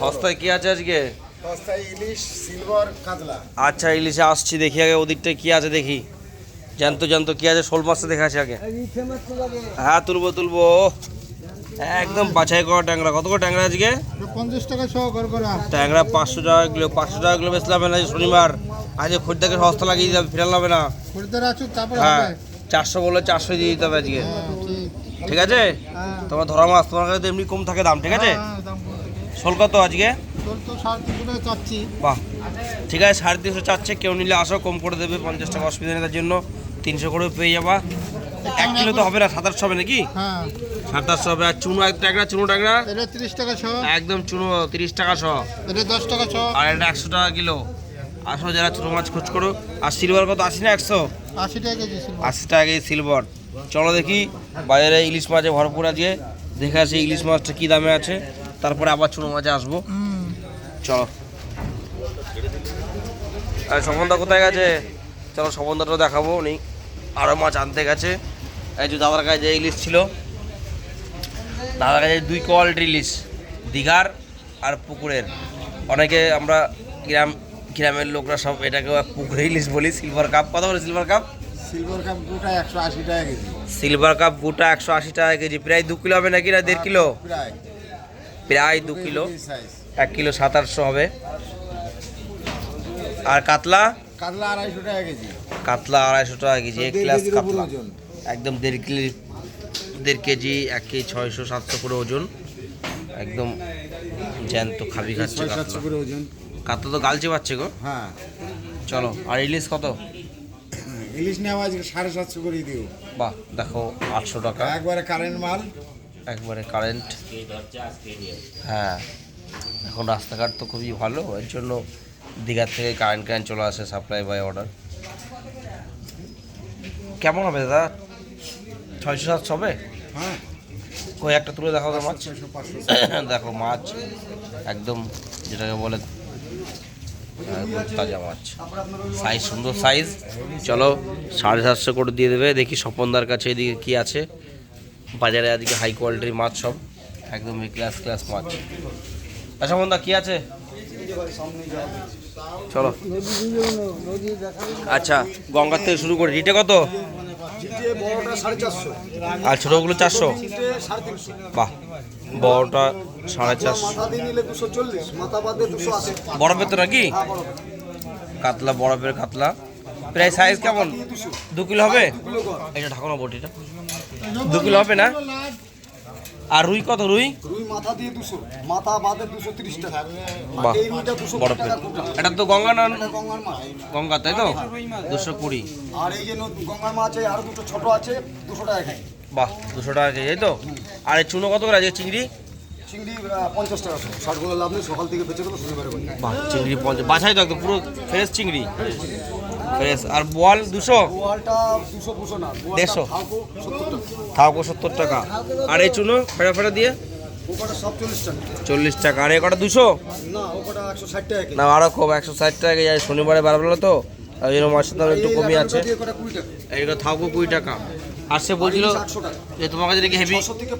সস্তায় কি আছে আজকে? সস্তায় ইলিশ সিলভার কাতলা। আচ্ছা ইলিশে আসছি দেখি আগে ওদিকটায় কি আছে দেখি। জ্যান্ত জ্যান্ত কি আছে? শোল মাছটা দেখা আছে আগে। হ্যাঁ তুলবো তুলবো। একদম বাছাই করা ট্যাংরা। কত করে ট্যাংরা আজকে? পঞ্চাশ টাকা সহ গড়গড়া ট্যাংরা পাঁচশো টাকা কিলো পাঁচশো টাকা কিলো বেচলাম না শনিবার। আজকে খরিদ্দারকে সস্তা লাগিয়ে দিতে হবে ফেরাল হবে না। খরিদ্দার আছো তারপরে হ্যাঁ চারশো বলে চারশো দিয়ে দিতে হবে আজকে। হ্যাঁ, ঠিক। আছে? হ্যাঁ। তোমার ধরা মাছ তোমার কাছে তো এমনি কম থাকে দাম ঠিক আছে? হ্যাঁ? শোল কত আজকে? টাকা বাহ। ঠিক আছে সাড়ে তিনশো চাচ্ছে কেউ নিলে আসো কম করে দেবে পঞ্চাশ টাকা অসুবিধা নেই তার জন্য তিনশো করে পেয়ে যাবা। এক কিলো তো হবে না সাতাশশো হবে নাকি? হ্যাঁ। সাতাশশো হবে আর চুনো এক ট্যাংরা চুনো ট্যাংরা? তিরিশ টাকা সহ একদম চুনো তিরিশ টাকা শ। দশ টাকা সহ আর এটা একশো টাকা কিলো। আসো যারা ছোটো মাছ খোঁজ করো। আর সিলভার কত? আশি না একশো? আশি টাকা কেজি আশি টাকা কেজি সিলভার। চলো দেখি বাজারে ইলিশ মাছে ভরপুর আছে দেখে আসি ইলিশ মাছটা কী দামে আছে। তারপরে আবার চুনো মাছে আসব। চলো। আর সম্বন্ধা কোথায় গেছে? চলো সম্বন্ধটা দেখাবো উনি আরও মাছ আনতে গেছে। এই যে দাদার কাছে যে ইলিশ ছিল দাদার কাছে দুই কোয়ালিটির ইলিশ দীঘার আর পুকুরের। অনেকে আমরা গ্রাম গ্রামের লোকরা সব এটাকে পুকুরে ইলিশ বলি সিলভার কাপ কত বলে সিলভার কাপ সিলভার কাপ গোটা একশো আশি টাকা কেজি। সিলভার কাপ গোটা একশো আশি টাকা কেজি প্রায় দু কিলো হবে নাকি না দেড় কিলো? প্রায়। প্রায় দু কিলো। এক কিলো সাতাশশো হবে। আর কাতলা? কাতলা আড়াইশো টাকা কেজি। কাতলা আড়াইশো টাকা কেজি এক উপর কাতলা। একদম দেড় কিলো দেড় কেজি এক কেজি ছয়শো সাতশো করে ওজন। একদম জ্যান্ত খাবি খাচ্ছে কাতলা। তো গালচে পাচ্ছে গো। হ্যাঁ। চলো আর ইলিশ কত? ইলিশ নেওয়া আজকে সাড়ে সাতশো করে দিও। বাহ দেখো আটশো টাকা। একবারে কারেন্ট মাল। একবারে কারেন্ট হ্যাঁ এখন রাস্তাঘাট তো খুবই ভালো এর জন্য দীঘার থেকে কারেন্ট কারেন্ট চলে আসে সাপ্লাই বাই অর্ডার কেমন হবে দাদা? ছয়শো সাতশো হবে? হ্যাঁ। কই একটা তুলে দেখাও তো মাছ। দেখো মাছ একদম যেটাকে বলে তাজা মাছ। সাইজ সুন্দর সাইজ চলো সাড়ে সাতশো করে দিয়ে দেবে দেখি স্বপনদার কাছে এদিকে কি আছে। বাজারে আজকে হাই কোয়ালিটির মাছ সব একদম ক্লাস ক্লাস মাছ। আচ্ছা স্বপনদা কি আছে? চলো। আচ্ছা গঙ্গার থেকে শুরু করে রিটে কত? আর ছোটোগুলো চারশো? বাহ, বড়টা সাড়ে চারশো। বরফের তো নাকি? কাতলা, বরফের কাতলা। প্রায় সাইজ কেমন? দু কিলো হবে? এটা ঢাকানো বটিটা। দু কিলো হবে না? আর রুই কত রুই? রুই মাথা দিয়ে মাথা বাদে টাকা। বাহ। এই এটা তো গঙ্গা না? গঙ্গার মাছ গঙ্গা তাই তো? দুশো কুড়ি। আর এই যে গঙ্গার মাছ আছে আর দুটো ছোট আছে দুশো টাকা কেজি। বাহ দুশো টাকা কেজি তাই তো? আর এই চুনো কত করে আছে? চিংড়ি? চিংড়ি আহ, পঞ্চাশ টাকা ষাট করে লাভ নেই সকাল থেকে বেঁচে শনিবারে বাহ চিংড়ি পঞ্চাশ। বাছাই তো একদম পুরো ফ্রেশ চিংড়ি। ফ্রেশ। আর বোয়াল দুশো? দেড়শো। থাকো সত্তর টাকা। থাকো আর এই চুনো ফেরা ফেরা দিয়ে? চল্লিশ টাকা। আর এ কটা দুশো? না আরও কম একশো ষাট টাকা যায় শনিবারে বারবেলা তো ওই জন্য মাছের দাম একটু কমই আছে। এইটা থাকব কুড়ি টাকা। আর সে বলছিল যে তোমার কাছে হেভি থেকে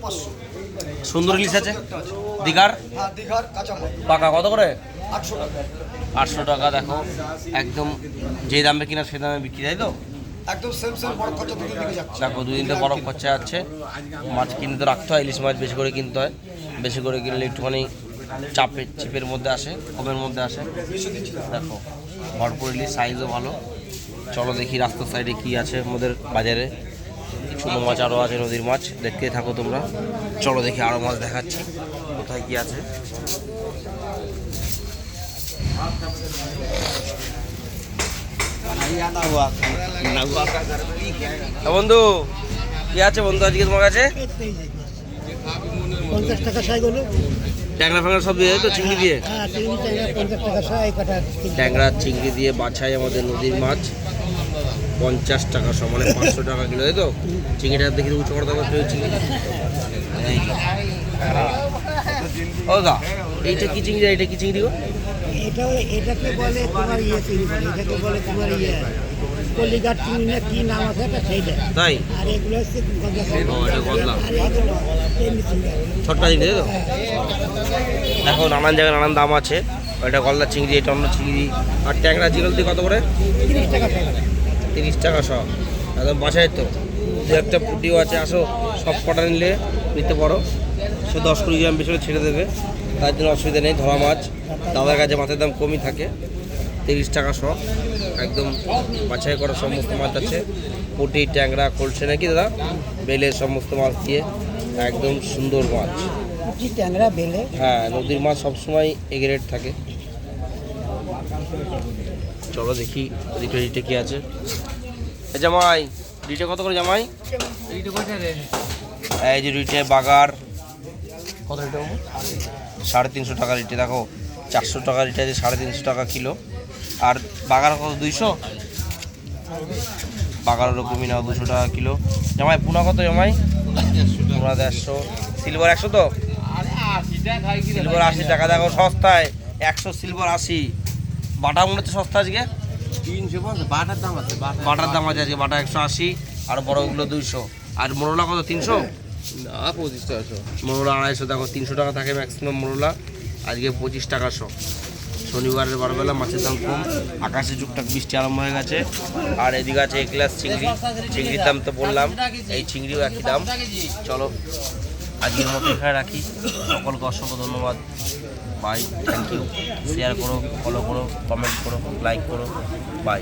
সুন্দর ইলিশ আছে? দীঘার? হ্যাঁ পাকা কত করে? আটশো টাকা। আটশো টাকা দেখো। একদম যে দামে কিনা সে দামে বিক্রি তাই তো? একদম সেম সেম বড় খরচা দুদিন থেকে যাচ্ছে। দেখো দুদিন তো বরফ খরচা আছে মাছ কিনতে রাখতে হয় ইলিশ মাছ বেশি করে কিনতে হয়। বেশি করে কিনলে একটুখানি চাপের চিপের মধ্যে আসে কমের মধ্যে আসে। দেখো ভরপুর ইলিশ সাইজও ভালো। চলো দেখি রাস্তার সাইডে কি আছে আমাদের বাজারে। চুনো মাছ আরও আছে নদীর মাছ। দেখতেই থাকো তোমরা। চলো দেখি আরও মাছ দেখাচ্ছি কোথায় কি আছে। বন্ধু কি আছে বন্ধু আজকে তোমার কাছে? পঞ্চাশ টাকা সাই হলো ট্যাংরা ফ্যাংরা সব দিয়ে তো চিংড়ি দিয়ে? হ্যাঁ ট্যাংরা চিংড়ি। দিয়ে বাছাই আমাদের নদীর মাছ। পঞ্চাশ টাকা সমানে পাঁচশো টাকা কিলো তাই তো? চিংড়িটা দেখি উঁচু করে দেবো চিংড়ি। ও দা এইটা কি চিংড়ি এইটা কি চিংড়ি গো? এটা এটাকে বলে তোমার ইয়ে চিংড়ি এটাকে বলে তোমার ইয়ে। কলিঘাট চিংড়ি না কি নাম আছে একটা সেইটা। তাই? আর এগুলো হচ্ছে চিংড়ি। এটা চিংড়ি ছোট্ট চিংড়ি তাই তো? দেখো নানান জায়গায় নানান দাম আছে। এটা গলদা চিংড়ি এটা অন্য চিংড়ি। আর ট্যাংরা জিরলতি কত করে? তিরিশ টাকা তিরিশ টাকা সব। একদম বাসায় তো। দু একটা পুটিও আছে আসো। সব কটা নিলে নিতে পারো। সে দশ কুড়ি গ্রাম বেশি ছেড়ে দেবে। তার জন্য অসুবিধা নেই ধরা মাছ। দাদার কাছে মাছের দাম কমই থাকে তিরিশ টাকা সব একদম বাছাই করা সমস্ত মাছ আছে। পুটি ট্যাংরা কলসে নাকি দাদা? বেলে সমস্ত মাছ দিয়ে একদম সুন্দর মাছ। পুঁটি ট্যাংরা বেলে? হ্যাঁ নদীর মাছ সবসময় এগ্রেড থাকে। চলো দেখি রিটে রিটে কি আছে। জামাই রিটে কত করে জামাই? এই যে রিটে বাগার। কত রিটে? সাড়ে তিনশো টাকা রিটে দেখো চারশো টাকা রিটে আছে সাড়ে তিনশো টাকা কিলো। আর বাগার কত দুইশো? বাগার ওরকমই নাও দুশো টাকা কিলো। জামাই পুনা কত জামাই? পুনা দেড়শো। সিলভার একশো তো? সিলভার আশি টাকা দেখো সস্তায়। একশো সিলভার আশি। বাটা মনে হচ্ছে সস্তা আজকে? তিনশো পঞ্চাশ বাটার দাম আছে বাটার দাম আছে আজকে বাটা একশো আশি আর বড়গুলো দুইশো। আর মোরলা কত তিনশো? না পঁচিশ টাকা মোরলা আড়াইশো, দেখো, তিনশো টাকা থাকে ম্যাক্সিমাম মোরলা। আজকে পঁচিশ টাকা শো। শনিবারের বারবেলা মাছের দাম কম, আকাশে টুকটাক বৃষ্টি আরম্ভ হয়ে গেছে। আর এদিকে আছে এক গ্লাস চিংড়ি। চিংড়ির দাম তো বললাম, এই চিংড়িও একই দাম। চলো, আজকের মতো এখানে রাখি। সকলকে অসংখ্য ধন্যবাদ। বাই থ্যাংক ইউ শেয়ার করো ফলো করো কমেন্ট করো লাইক করো। বাই